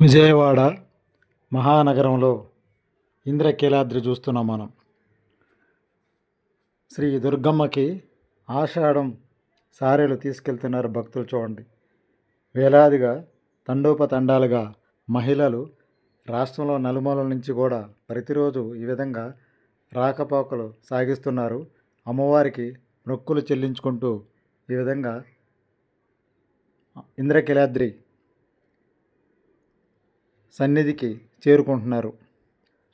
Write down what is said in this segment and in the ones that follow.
విజయవాడ మహానగరంలో ఇంద్రకీలాద్రి చూస్తున్నాం మనం. శ్రీ దుర్గమ్మకి ఆషాఢం సారీలు తీసుకెళ్తున్నారు భక్తులు చూడండి. వేలాదిగా తండోపతండాలుగా మహిళలు రాష్ట్రంలో నలుమూలల నుంచి కూడా ప్రతిరోజు ఈ విధంగా రాకపోకలు సాగిస్తున్నారు. అమ్మవారికి మొక్కులు చెల్లించుకుంటూ ఈ విధంగా ఇంద్రకీలాద్రి సన్నిధికి చేరుకుంటున్నారు.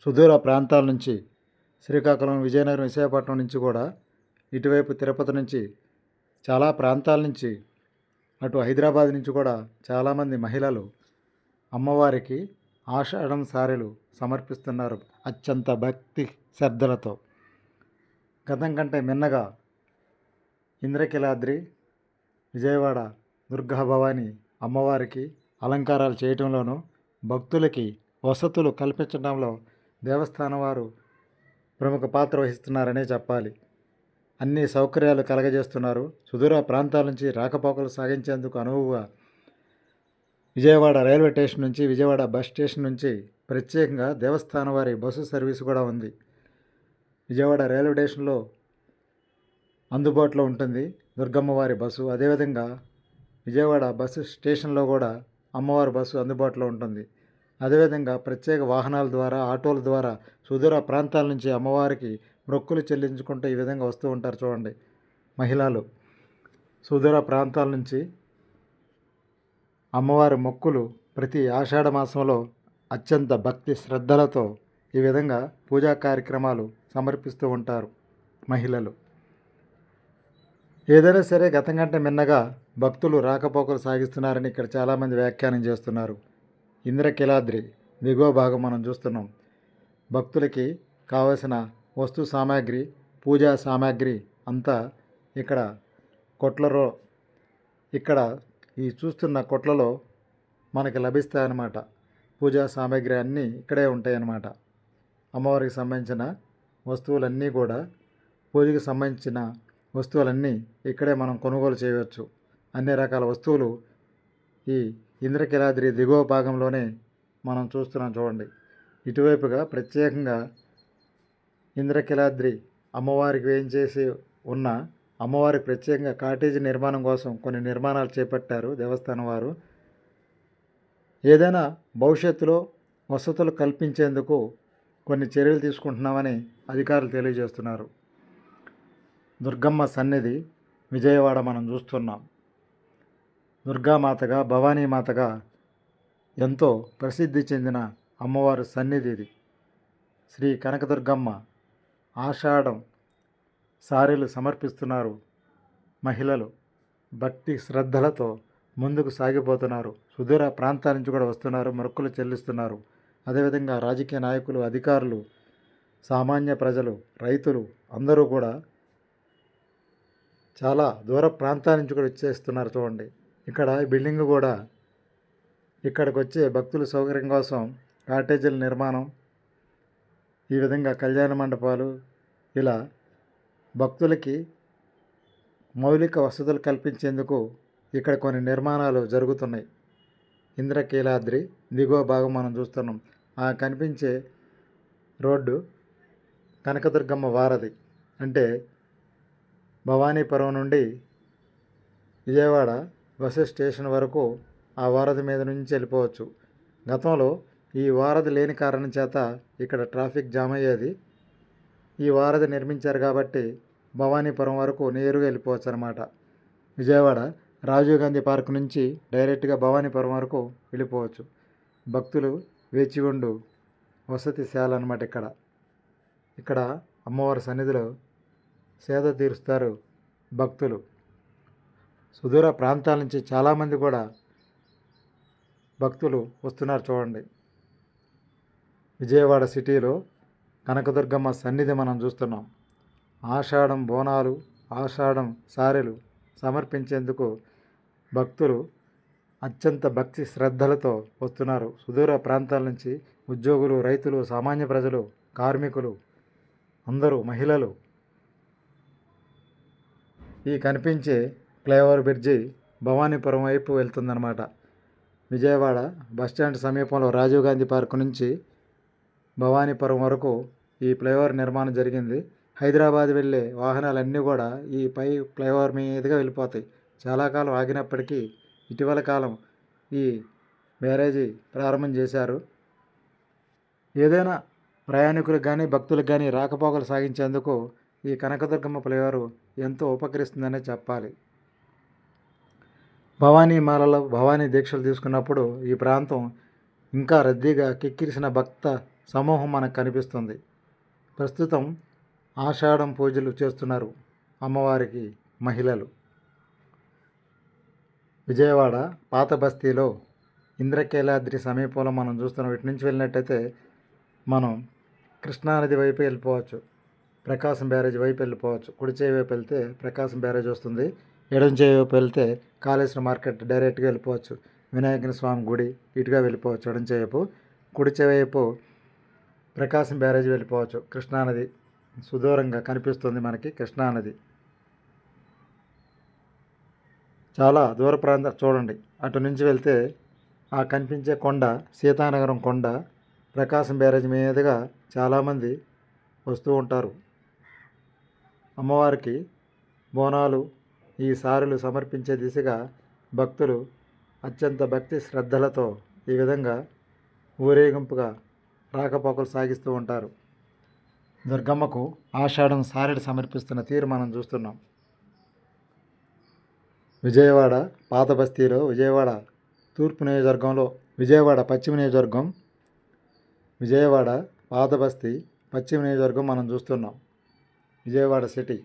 సుదూర ప్రాంతాల నుంచి శ్రీకాకుళం విజయనగరం విశాఖపట్నం నుంచి కూడా ఇటువైపు తిరుపతి నుంచి చాలా ప్రాంతాల నుంచి అటు హైదరాబాద్ నుంచి కూడా చాలామంది మహిళలు అమ్మవారికి ఆషాఢం సారెలు సమర్పిస్తున్నారు అత్యంత భక్తి శ్రద్ధలతో. గతం కంటే మిన్నగా ఇంద్రకీలాద్రి విజయవాడ దుర్గా భవాని అమ్మవారికి అలంకారాలు చేయటంలోనూ భక్తులకి వసతులు కల్పించడంలో దేవస్థానం వారు ప్రముఖ పాత్ర వహిస్తున్నారనే చెప్పాలి. అన్ని సౌకర్యాలు కలగజేస్తున్నారు. సుదూర ప్రాంతాల నుంచి రాకపోకలు సాగించేందుకు అనువుగా విజయవాడ రైల్వే స్టేషన్ నుంచి విజయవాడ బస్ స్టేషన్ నుంచి ప్రత్యేకంగా దేవస్థానం వారి బస్సు సర్వీస్ కూడా ఉంది. విజయవాడ రైల్వే స్టేషన్లో అందుబాటులో ఉంటుంది దుర్గమ్మ వారి బస్సు. అదేవిధంగా విజయవాడ బస్సు స్టేషన్లో కూడా అమ్మవారి బస్సు అందుబాటులో ఉంటుంది. అదేవిధంగా ప్రత్యేక వాహనాల ద్వారా ఆటోల ద్వారా సుదూర ప్రాంతాల నుంచి అమ్మవారికి మొక్కులు చెల్లించుకుంటూ ఈ విధంగా వస్తూ ఉంటారు చూడండి మహిళలు. సుదూర ప్రాంతాల నుంచి అమ్మవారి మొక్కులు ప్రతి ఆషాఢ మాసంలో అత్యంత భక్తి శ్రద్ధలతో ఈ విధంగా పూజా కార్యక్రమాలు సమర్పిస్తూ ఉంటారు మహిళలు. ఏదైనా సరే గతం కంటే మిన్నగా భక్తులు రాకపోకలు సాగిస్తున్నారని ఇక్కడ చాలామంది వ్యాఖ్యానం చేస్తున్నారు. ఇంద్రకిలాద్రి దిగువ భాగం మనం చూస్తున్నాం. భక్తులకి కావలసిన వస్తు సామాగ్రి పూజా సామాగ్రి అంతా ఇక్కడ కొట్లలో ఇక్కడ ఈ చూస్తున్న కొట్లలో మనకి లభిస్తాయన్నమాట. పూజా సామాగ్రి అన్నీ ఇక్కడే ఉంటాయన్నమాట. అమ్మవారికి సంబంధించిన వస్తువులన్నీ కూడా పూజకి సంబంధించిన వస్తువులన్నీ ఇక్కడే మనం కొనుగోలు చేయవచ్చు. అన్ని రకాల వస్తువులు ఈ ఇంద్రకిలాద్రి దిగువ భాగంలోనే మనం చూస్తున్నాం చూడండి. ఇటువైపుగా ప్రత్యేకంగా ఇంద్రకిలాద్రి అమ్మవారికి వేయించేసి ఉన్న అమ్మవారికి ప్రత్యేకంగా కాటేజీ నిర్మాణం కోసం కొన్ని నిర్మాణాలు చేపట్టారు దేవస్థానం వారు. ఏదైనా భవిష్యత్తులో వసతులు కల్పించేందుకు కొన్ని చర్యలు తీసుకుంటున్నామని అధికారులు తెలియజేస్తున్నారు. దుర్గమ్మ సన్నిధి విజయవాడ మనం చూస్తున్నాం. దుర్గామాతగా భవానీమాతగా ఎంతో ప్రసిద్ధి చెందిన అమ్మవారి సన్నిధి ఇది. శ్రీ కనకదుర్గమ్మ ఆషాఢం సారీలు సమర్పిస్తున్నారు మహిళలు. భక్తి శ్రద్ధలతో ముందుకు సాగిపోతున్నారు. సుదూర ప్రాంతాల నుంచి కూడా వస్తున్నారు మొక్కులు చెల్లిస్తున్నారు. అదేవిధంగా రాజకీయ నాయకులు అధికారులు సామాన్య ప్రజలు రైతులు అందరూ కూడా చాలా దూర ప్రాంతాల నుంచి కూడా ఇచ్చేస్తున్నారు చూడండి. ఇక్కడ ఈ బిల్డింగ్ కూడా ఇక్కడికి వచ్చే భక్తుల సౌకర్యం కోసం కాటేజీల నిర్మాణం ఈ విధంగా కళ్యాణ మండపాలు ఇలా భక్తులకి మౌలిక వసతులు కల్పించేందుకు ఇక్కడ కొన్ని నిర్మాణాలు జరుగుతున్నాయి. ఇంద్రకీలాద్రి దిగువ భాగం మనం చూస్తున్నాం. ఆ కనిపించే రోడ్డు కనకదుర్గమ్మ వారధి. అంటే భవానీపురం నుండి విజయవాడ బస్సు స్టేషన్ వరకు ఆ వారధి మీద నుంచి వెళ్ళిపోవచ్చు. గతంలో ఈ వారధి లేని కారణం చేత ఇక్కడ ట్రాఫిక్ జామ్ అయ్యేది. ఈ వారధి నిర్మించారు కాబట్టి భవానీపురం వరకు నేరుగా వెళ్ళిపోవచ్చు అనమాట విజయవాడ రాజీవ్ గాంధీ పార్క్ నుంచి డైరెక్ట్గా భవానీపురం వరకు వెళ్ళిపోవచ్చు. భక్తులు వేచి ఉండు వసతిశాల అనమాట ఇక్కడ. ఇక్కడ అమ్మవారి సన్నిధిలో సేద తీరుస్తారు భక్తులు. సుదూర ప్రాంతాల నుంచి చాలామంది కూడా భక్తులు వస్తున్నారు చూడండి. విజయవాడ సిటీలో కనకదుర్గమ్మ సన్నిధి మనం చూస్తున్నాం. ఆషాఢం బోనాలు ఆషాఢం సారెలు సమర్పించేందుకు భక్తులు అత్యంత భక్తి శ్రద్ధలతో వస్తున్నారు. సుదూర ప్రాంతాల నుంచి ఉద్యోగులు రైతులు సామాన్య ప్రజలు కార్మికులు అందరూ మహిళలు ఈ కనిపించే ఫ్లైఓవర్ బ్రిడ్జి భవానీపురం వైపు వెళ్తుందన్నమాట. విజయవాడ బస్టాండ్ సమీపంలో రాజీవ్ గాంధీ పార్క్ నుంచి భవానీపురం వరకు ఈ ఫ్లైఓవర్ నిర్మాణం జరిగింది. హైదరాబాద్ వెళ్ళే వాహనాలన్నీ కూడా ఈ పై ఫ్లైఓవర్ మీదుగా వెళ్ళిపోతాయి. చాలా కాలం ఆగినప్పటికీ ఇటీవల కాలం ఈ బ్యారేజీ ప్రారంభం చేశారు. ఏదైనా ప్రయాణికులకు కానీ భక్తులకు కానీ రాకపోకలు సాగించేందుకు ఈ కనకదుర్గమ్మ ఫ్లైఓవర్ ఎంతో ఉపకరిస్తుందనే చెప్పాలి. భవానీ మాలలో భవానీ దీక్షలు తీసుకున్నప్పుడు ఈ ప్రాంతం ఇంకా రద్దీగా కిక్కిరిసిన భక్త సమూహం మనకు కనిపిస్తుంది. ప్రస్తుతం ఆషాఢం పూజలు చేస్తున్నారు అమ్మవారికి మహిళలు. విజయవాడ పాత బస్తీలో ఇంద్రకేలాద్రి సమీపంలో మనం చూస్తున్నాం. ఇటు నుంచి వెళ్ళినట్టయితే మనం కృష్ణానది వైపు వెళ్ళిపోవచ్చు. ప్రకాశం బ్యారేజ్ వైపు వెళ్ళిపోవచ్చు. కుడిచే వైపు వెళ్తే ప్రకాశం బ్యారేజ్ వస్తుంది. ఎడం చేయవైపు వెళ్తే కాళేశ్వర మార్కెట్ డైరెక్ట్గా వెళ్ళిపోవచ్చు. వినాయకుని స్వామి గుడి ఇటుగా వెళ్ళిపోవచ్చు. ఎడం చేయవైపు కుడి చేయి ప్రకాశం బ్యారేజ్ వెళ్ళిపోవచ్చు. కృష్ణానది సుదూరంగా కనిపిస్తుంది మనకి కృష్ణానది. చాలా దూర ప్రాంతం చూడండి. అటు నుంచి వెళ్తే ఆ కనిపించే కొండ సీతానగరం కొండ ప్రకాశం బ్యారేజ్ మీదుగా చాలామంది వస్తూ ఉంటారు. అమ్మవారికి బోనాలు ఈ సారులు సమర్పించే దిశగా భక్తులు అత్యంత భక్తి శ్రద్ధలతో ఈ విధంగా ఊరేగింపుగా రాకపోకలు సాగిస్తూ ఉంటారు. దుర్గమ్మకు ఆషాఢం సారెడు సమర్పిస్తున్న తీరు మనం చూస్తున్నాం. విజయవాడ పాత బస్తీలో విజయవాడ తూర్పు నియోజకవర్గంలో విజయవాడ పశ్చిమ నియోజకవర్గం విజయవాడ పాత బస్తీ పశ్చిమ నియోజకవర్గం మనం చూస్తున్నాం. విజయవాడ సిటీ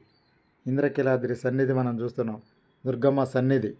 ఇంద్రకీలాద్రి సన్నిధి మనం చూస్తున్నాం. దుర్గమ్మ సన్నిధి.